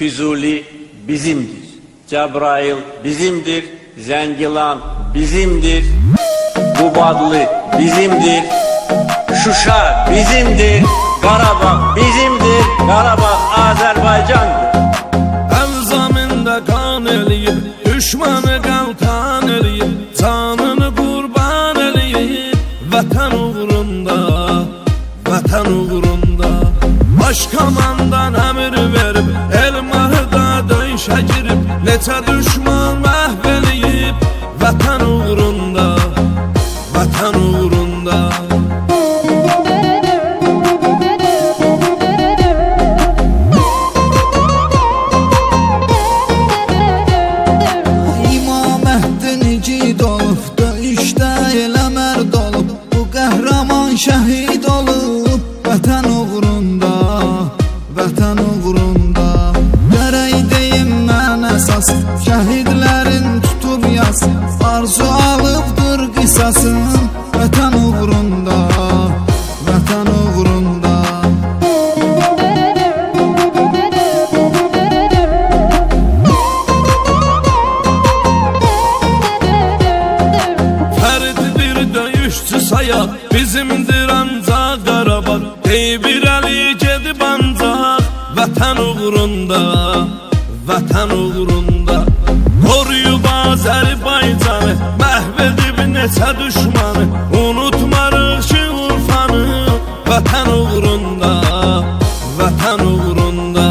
Füzuli bizimdir. Cebrail bizimdir. Zengilan bizimdir. Gubadlı bizimdir. Şuşa bizimdir. Karabağ bizimdir. Karabağ Azerbaycan'dır. Əvzamində qan eləyib Düşmanı qaltan eləyib Canını qurban eləyib Vətən uğrunda Vətən uğrunda Baş komandan döyüşə girib Neçə düşman məhv eləyib Vətən uğrunda Vətən uğrunda əsas Şəhidlərin tutub yaz Arzu alıbdır qisasın Vətən uğrunda Vətən uğrunda. Fərid bir döyüşçü saya Bizimdir ancaq Qarabağ Ey bir əli gedib ancaq Vətən uğrunda Vətən uğrunda Qoruyub Azərbaycanı Məhv edib neçə düşmanı. Unutmarıq ki Urfanı Vətən uğrunda Vətən uğrunda.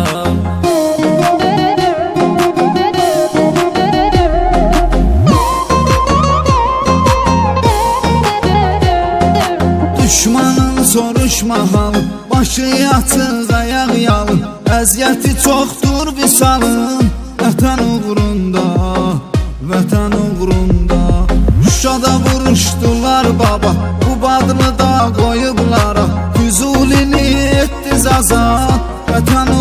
Düşmanın soruşma halı Başı açıq ayaq yalı. Əziyyəti çoxdur visalın Vətən uğrunda vətən uğrunda Şuşada vuruşdular baba. Bu badını da qoyublar Füzulini etdiz azad. Vətən